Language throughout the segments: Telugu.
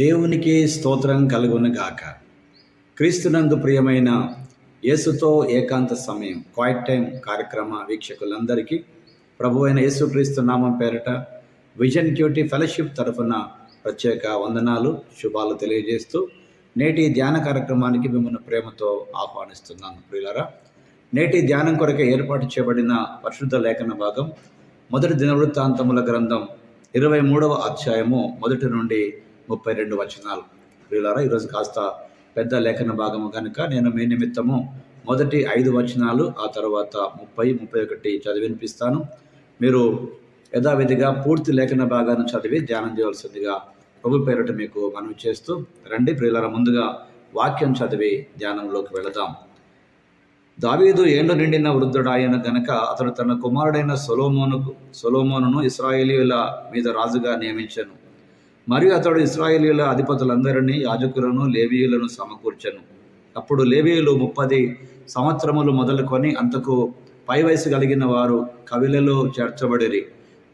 దేవునికి స్తోత్రం కలుగును గాక క్రీస్తునందు ప్రియమైన యేసుతో ఏకాంత సమయం క్వైట్ టైం కార్యక్రమ వీక్షకులందరికీ ప్రభు అయిన యేసుక్రీస్తు నామం పేరట విజన్ క్యూటీ ఫెలోషిప్ తరఫున ప్రత్యేక వందనాలు శుభాలు తెలియజేస్తూ నేటి ధ్యాన కార్యక్రమానికి మిమ్మల్ని ప్రేమతో ఆహ్వానిస్తున్నాను ప్రియులరా. నేటి ధ్యానం కొరకే ఏర్పాటు చేయబడిన పరిశుద్ధ లేఖన భాగం మొదటి దినవృత్తాంతముల గ్రంథం ఇరవై మూడవ అధ్యాయము మొదటి నుండి ముప్పై రెండు వచనాలు. ప్రియులారా ఈరోజు కాస్త పెద్ద లేఖన భాగము కనుక నేను మీ నిమిత్తము మొదటి ఐదు వచనాలు ఆ తర్వాత ముప్పై ముప్పై ఒకటి చదివినిపిస్తాను. మీరు యథావిధిగా పూర్తి లేఖన భాగాన్ని చదివి ధ్యానం చేయవలసిందిగా ప్రభు పేరట మీకు మనవి చేస్తూ రండి. ప్రియులారా ముందుగా వాక్యం చదివి ధ్యానంలోకి వెళదాం. దావీదు ఏండు నిండిన వృద్ధుడాయన గనక అతడు తన కుమారుడైన సొలోమోనుకు సొలోమోనును ఇస్రాయేలీల మీద రాజుగా నియమించను. మరియు అతడు ఇస్రాయేలీల అధిపతులందరినీ యాజకులను లేవీయులను సమకూర్చను. అప్పుడు లేవీయులు ముప్పది సంవత్సరములు మొదలుకొని అంతకు పై వయసు కలిగిన వారు కవిలలో చేర్చబడిరి.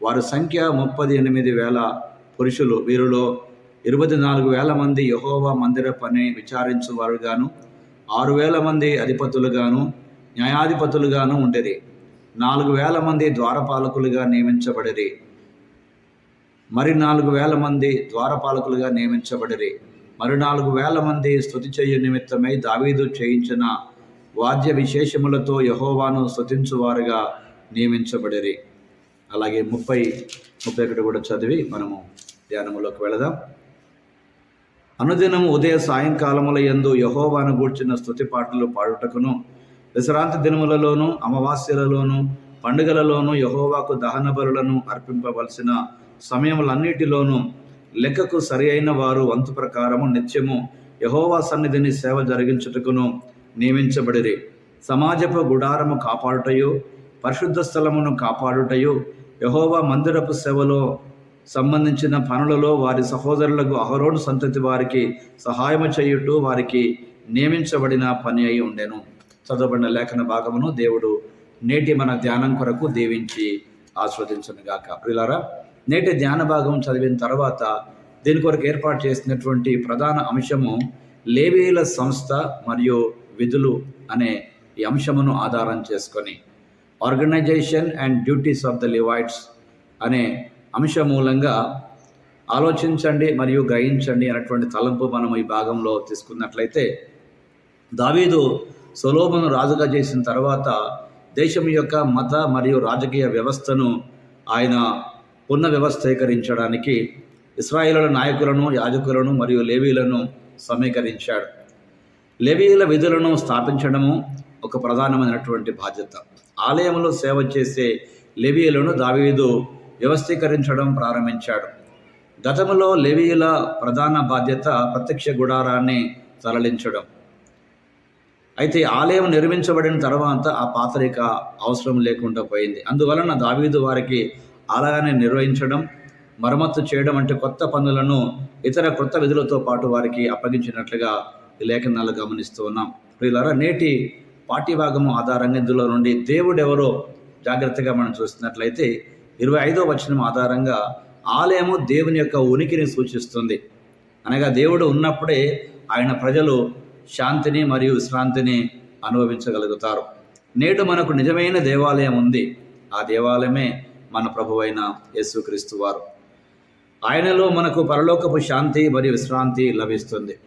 వారి సంఖ్య ముప్పది ఎనిమిది వేల పురుషులు. వీరిలో ఇరవై నాలుగు వేల మంది యహోవా మందిర పని విచారించువారుగాను ఆరు వేల మంది అధిపతులుగాను న్యాయాధిపతులుగాను ఉండేది నాలుగు వేల మంది ద్వారపాలకులుగా నియమించబడిరి. మరి నాలుగు వేల మంది ద్వారపాలకులుగా నియమించబడిరి. మరి నాలుగు వేల మంది స్థుతి చేయు నిమిత్తమై దావీదు చేయించిన వాద్య విశేషములతో యహోవాను స్థుతించువారుగా నియమించబడిరి. అలాగే ముప్పై ముప్పై ఒకటి కూడా చదివి మనము ధ్యానములోకి వెళదాం. అనుదినం ఉదయ సాయంకాలముల యందు యహోవాను గూర్చిన స్థుతి పాటలు పాడుటకును విశ్రాంతి దినములలోను అమావాస్యలలోనూ పండుగలలోనూ యహోవాకు దహన బరులను అర్పింపవలసిన సమయములన్నిటిలోనూ లెక్కకు సరి అయిన వారు వంతు ప్రకారము నిత్యము యహోవా సన్నిధిని సేవ జరిగించుటకును నియమించబడిరి. సమాజపు గుడారము కాపాడుటయు పరిశుద్ధ స్థలమును కాపాడుటయు యహోవా మందిరపు సేవలో సంబంధించిన పనులలో వారి సహోదరులకు అహరోను సంతతి వారికి సహాయము చేయుటూ వారికి నియమించబడిన పని అయి ఉండెను. చదవబడిన లేఖన భాగమును దేవుడు నేటి మన ధ్యానం కొరకు దీవించి ఆస్వాదించనుగాక ప్రిలారా నేటి ధ్యాన భాగం చదివిన తర్వాత దీని కొరకు ఏర్పాటు చేసినటువంటి ప్రధాన అంశము లేవీల సంస్థ మరియు విధులు అనే ఈ అంశమును ఆధారం చేసుకొని organisation and duties of the Levites అనే అంశం మూలంగా ఆలోచించండి మరియు గ్రహించండి అనేటువంటి తలంపు మనం ఈ భాగంలో తీసుకున్నట్లయితే దావీదు సొలోమును రాజుగా చేసిన తర్వాత దేశం యొక్క మత మరియు రాజకీయ వ్యవస్థను ఆయన పునర్వ్యవస్థీకరించడానికి ఇస్రాయేలుల నాయకులను యాజకులను మరియు లేవీలను సమీకరించాడు. లేవీల విధులను స్థాపించడము ఒక ప్రధానమైనటువంటి బాధ్యత. ఆలయంలో సేవ చేసే లెవీయులను దావీదు వ్యవస్థీకరించడం ప్రారంభించాడు. గతంలో లెవీయుల ప్రధాన బాధ్యత ప్రత్యక్ష గుడారాన్ని తరలించడం. అయితే ఆలయం నిర్మించబడిన తర్వాత ఆ పాత్రిక అవసరం లేకుండా పోయింది. అందువలన దావీదు వారికి ఆలయాన్ని నిర్వహించడం మరమ్మత్తు చేయడం అంటే కొత్త పనులను ఇతర కొత్త విధులతో పాటు వారికి అప్పగించినట్లుగా ఈ లేఖనాలు గమనిస్తూ ఉన్నాం. ప్రియులారా నేటి పాఠ్యభాగము ఆధారంగా ఇందులో నుండి దేవుడెవరో జాగ్రత్తగా మనం చూస్తున్నట్లయితే ఇరవై ఐదో వచనం ఆధారంగా ఆలయము దేవుని యొక్క ఉనికిని సూచిస్తుంది. అనగా దేవుడు ఉన్నప్పుడే ఆయన ప్రజలు శాంతిని మరియు విశ్రాంతిని అనుభవించగలుగుతారు. నేడు మనకు నిజమైన దేవాలయం ఉంది. ఆ దేవాలయమే మన ప్రభువైన యేసుక్రీస్తు వారు. ఆయనలో మనకు పరలోకపు శాంతి మరియు విశ్రాంతి లభిస్తుంది.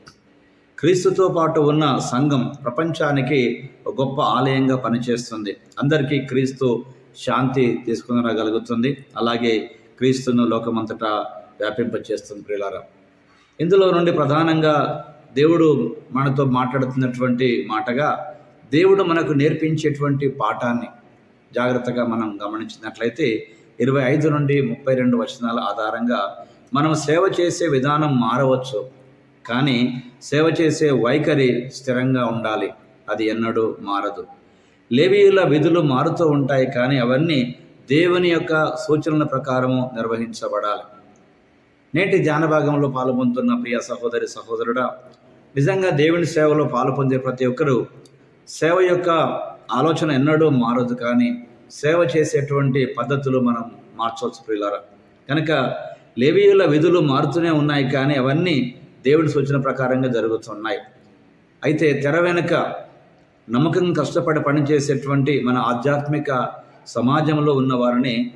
క్రీస్తుతో పాటు ఉన్న సంఘం ప్రపంచానికి ఒక గొప్ప ఆలయంగా పనిచేస్తుంది. అందరికీ క్రీస్తు శాంతి తీసుకుని రాగలుగుతుంది అలాగే క్రీస్తును లోకమంతటా వ్యాపింపచేస్తుంది ప్రియులారా. ఇందులో నుండి ప్రధానంగా దేవుడు మనతో మాట్లాడుతున్నటువంటి మాటగా దేవుడు మనకు నేర్పించేటువంటి పాఠాన్ని జాగ్రత్తగా మనం గమనించినట్లయితే ఇరవై ఐదు నుండి ముప్పై రెండు వచనాల ఆధారంగా మనం సేవ చేసే విధానం మారవచ్చు కానీ సేవ చేసే వైఖరి స్థిరంగా ఉండాలి. అది ఎన్నడూ మారదు. లేవీయుల విధులు మారుతూ ఉంటాయి కానీ అవన్నీ దేవుని యొక్క సూచనల ప్రకారము నిర్వహించబడాలి. నేటి జానభాగంలో పాల్పొందుతున్న ప్రియ సహోదరి సహోదరుడా నిజంగా దేవుని సేవలో పాలు పొందే ప్రతి ఒక్కరూ సేవ యొక్క ఆలోచన ఎన్నడూ మారదు కానీ సేవ చేసేటువంటి పద్ధతులు మనం మార్చవచ్చు ప్రియులారా. కనుక లేవీయుల విధులు మారుతూనే ఉన్నాయి కానీ అవన్నీ దేవుని సూచన ప్రకారంగా జరుగుతున్నాయి. అయితే తెర వెనుక నమ్మకం కష్టపడి పనిచేసేటువంటి మన ఆధ్యాత్మిక సమాజంలో ఉన్న వారిని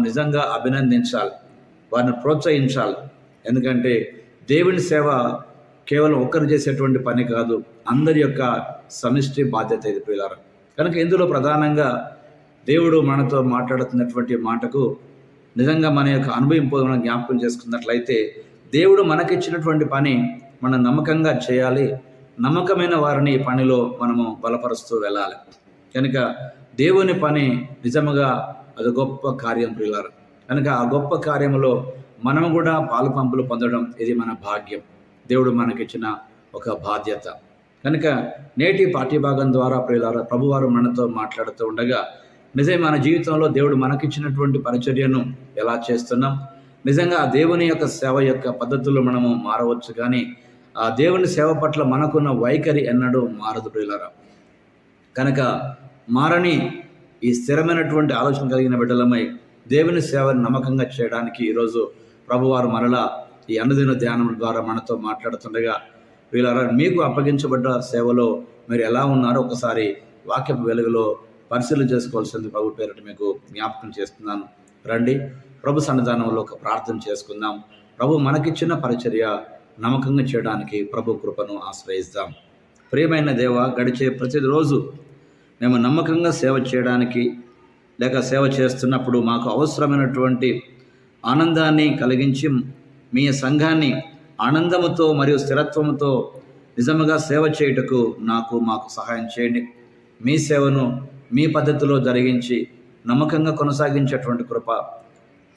నిజంగా అభినందించాలి. వారిని ప్రోత్సహించాలి. ఎందుకంటే దేవుని సేవ కేవలం ఒక్కరు చేసేటువంటి పని కాదు అందరి యొక్క సమిష్టి బాధ్యత ఇది పిల్లలు కనుక ఇందులో ప్రధానంగా దేవుడు మనతో మాట్లాడుతున్నటువంటి మాటకు నిజంగా మన యొక్క అనుభవింపు మనం జ్ఞాపకం చేసుకున్నట్లయితే దేవుడు మనకిచ్చినటువంటి పని మనం నమ్మకంగా చేయాలి. నమ్మకమైన వారిని ఈ పనిలో మనము బలపరుస్తూ వెళ్ళాలి. కనుక దేవుని పని నిజముగా అది గొప్ప కార్యం ప్రియులారు. కనుక ఆ గొప్ప కార్యములో మనం కూడా పాలు పంపులు పొందడం ఇది మన భాగ్యం. దేవుడు మనకిచ్చిన ఒక బాధ్యత. కనుక నేటి పాఠ్యభాగం ద్వారా ప్రియులారా ప్రభువారు మనతో మాట్లాడుతూ ఉండగా నిజమే మన జీవితంలో దేవుడు మనకిచ్చినటువంటి పరిచర్యను ఎలా చేస్తున్నాం? నిజంగా ఆ దేవుని యొక్క సేవ యొక్క పద్ధతులు మనము మారవచ్చు కానీ ఆ దేవుని సేవ పట్ల మనకున్న వైఖరి ఎన్నడూ మారదు ప్రియులారా. కనుక మారని ఈ స్థిరమైనటువంటి ఆలోచన కలిగిన బిడ్డలమై దేవుని సేవను నమ్మకంగా చేయడానికి ఈరోజు ప్రభువారు మరలా ఈ అన్నదిన ధ్యానం ద్వారా మనతో మాట్లాడుతుండగా వీళ్ళ మీకు అప్పగించబడ్డ సేవలో మీరు ఎలా ఉన్నారో ఒకసారి వాక్యపు వెలుగులో పరిశీలన చేసుకోవాల్సింది ప్రభు పేరిట మీకు జ్ఞాపకం చేస్తున్నాను. రండి ప్రభు సన్నిధానంలో ఒక ప్రార్థన చేసుకుందాం. ప్రభు మనకిచ్చిన పరిచర్య నమ్మకంగా చేయడానికి ప్రభు కృపను ఆశ్రయిస్తాం. ప్రియమైన దేవ గడిచే ప్రతిరోజు మేము నమ్మకంగా సేవ చేయడానికి లేక సేవ చేస్తున్నప్పుడు మాకు అవసరమైనటువంటి ఆనందాన్ని కలిగించి మీ సంఘాన్ని ఆనందముతో మరియు స్థిరత్వముతో నిజముగా సేవ చేయుటకు నాకు మాకు సహాయం చేయండి. మీ సేవను మీ పద్ధతిలో జరిగించి నమ్మకంగా కొనసాగించేటువంటి కృప.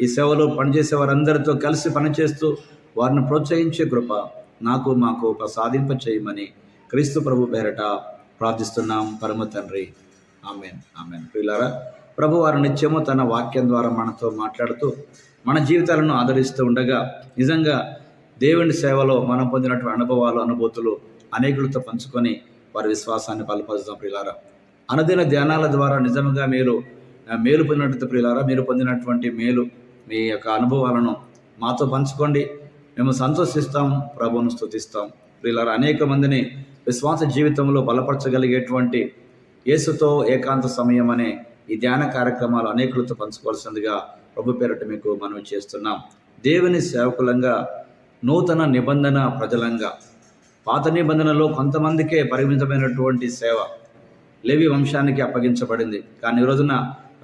ఈ సేవలో పనిచేసే వారందరితో కలిసి పనిచేస్తూ వారిని ప్రోత్సహించే కృప నాకు మాకు ప్రసాదింప చేయమని క్రీస్తు ప్రభు పేరట ప్రార్థిస్తున్నాం. పరమ తండ్రి. ఆమెన్. ఆమెన్. ప్రియులారా ప్రభువారు నిత్యము తన వాక్యం ద్వారా మనతో మాట్లాడుతూ మన జీవితాలను ఆదరిస్తూ ఉండగా నిజంగా దేవుని సేవలో మనం పొందినటువంటి అనుభవాలు అనుభూతులు అనేకులతో పంచుకొని వారి విశ్వాసాన్ని బలపరుస్తాం ప్రియులారా. అనుదిన ధ్యానాల ద్వారా నిజంగా మీరు మేలు పొందినట్టు ప్రియులారా మీరు పొందినటువంటి మేలు మీ యొక్క అనుభవాలను మాతో పంచుకోండి. మేము సంతోషిస్తాం ప్రభువును స్థుతిస్తాం ప్రియులారా అనేక మందిని విశ్వాస జీవితంలో బలపరచగలిగేటువంటి యేసుతో ఏకాంత సమయం అనే ఈ ధ్యాన కార్యక్రమాలు అనేకులతో పంచుకోవాల్సిందిగా ప్రభు పేరట మీకు మనవి చేస్తున్నాం. దేవుని సేవకులంగా నూతన నిబంధన ప్రజలంగా పాత నిబంధనలో కొంతమందికే పరిమితమైనటువంటి సేవ లేవి వంశానికి అప్పగించబడింది. కానీ రోజున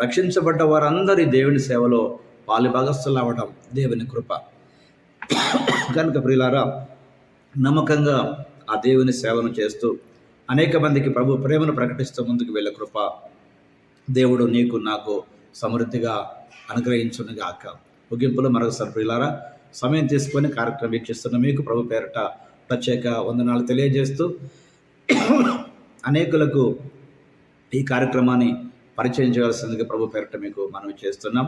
రక్షించబడ్డ వారందరి దేవుని సేవలో పాలి భాగస్థులు అవ్వడం దేవుని కృప. కనుక ప్రియులారా నమ్మకంగా ఆ దేవుని సేవను చేస్తూ అనేక మందికి ప్రభు ప్రేమను ప్రకటిస్తూ ముందుకు వెళ్ళే కృప దేవుడు నీకు నాకు సమృద్ధిగా అనుగ్రహించునుగాక. ముగింపులో మరొకసారి ప్రియులారా సమయం తీసుకొని కార్యక్రమం వీక్షిస్తున్న మీకు ప్రభు పేరట ప్రత్యేక వందనాలు తెలియజేస్తూ అనేకులకు ఈ కార్యక్రమాన్ని పరిచయం చేయాల్సిందిగా ప్రభు పేరట మీకు మనం చేస్తున్నాం.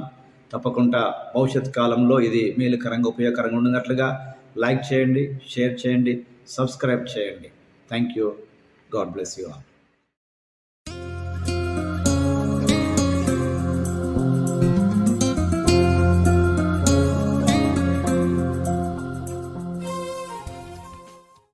తప్పకుండా భవిష్యత్ కాలంలో ఇది మేలుకరంగా ఉపయోగకరంగా ఉన్నట్లుగా లైక్ చేయండి షేర్ చేయండి సబ్స్క్రైబ్ చేయండి. Thank you. God bless you all.